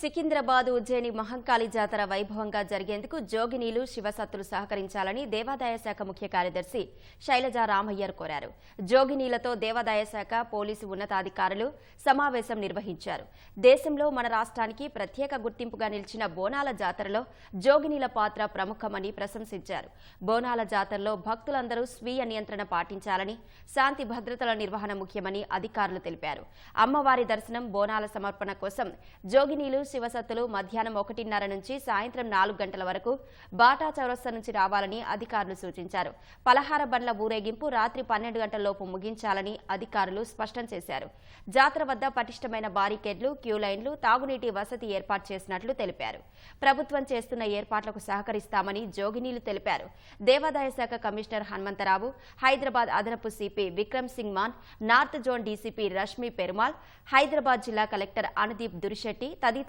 సికింద్రాబాద్ ఉజ్జయిని మహంకాళి జాతర వైభవంగా జరిగేందుకు జోగినీలు శివసత్తులు సహకరించాలని దేవాదాయ శాఖ ముఖ్య కార్యదర్శి శైలజ రామయ్యర్ కోరారు. జోగినీలతో దేవాదాయ శాఖ పోలీసు ఉన్నతాధికారులు సమావేశం నిర్వహించారు. దేశంలో మన రాష్ట్రానికి ప్రత్యేక గుర్తింపుగా నిలిచిన బోనాల జాతరలో జోగినీల పాత్ర ప్రముఖమని ప్రశంసించారు. బోనాల జాతరలో భక్తులందరూ స్వీయ నియంత్రణ పాటించాలని శాంతి భద్రతల నిర్వహణ ముఖ్యమని అధికారులు తెలిపారు. అమ్మవారి దర్శనం బోనాల సమర్పణ కోసం జోగినీలు శివసత్తులు మధ్యాహ్నం ఒకటిన్నర నుంచి సాయంత్రం నాలుగు గంటల వరకు బాటా చౌరస్తా నుంచి రావాలని అధికారులు సూచించారు. పలహార బండ్ల ఊరేగింపు రాత్రి పన్నెండు గంటలలోపు ముగించాలని అధికారులు స్పష్టం చేశారు. జాతర వద్ద పటిష్టమైన బారికేడ్లు క్యూ లైన్లు తాగునీటి వసతి ఏర్పాటు చేసినట్లు తెలిపారు. ప్రభుత్వం చేస్తున్న ఏర్పాట్లకు సహకరిస్తామని జోగినీలు తెలిపారు. దేవాదాయ శాఖ కమిషనర్ హనుమంతరావు హైదరాబాద్ అదనపు CP Vikram Singh Mann north zone DCP Rashmi Perumal Hyderabad జిల్లా కలెక్టర్ అనుదీప్ దురిశెట్టి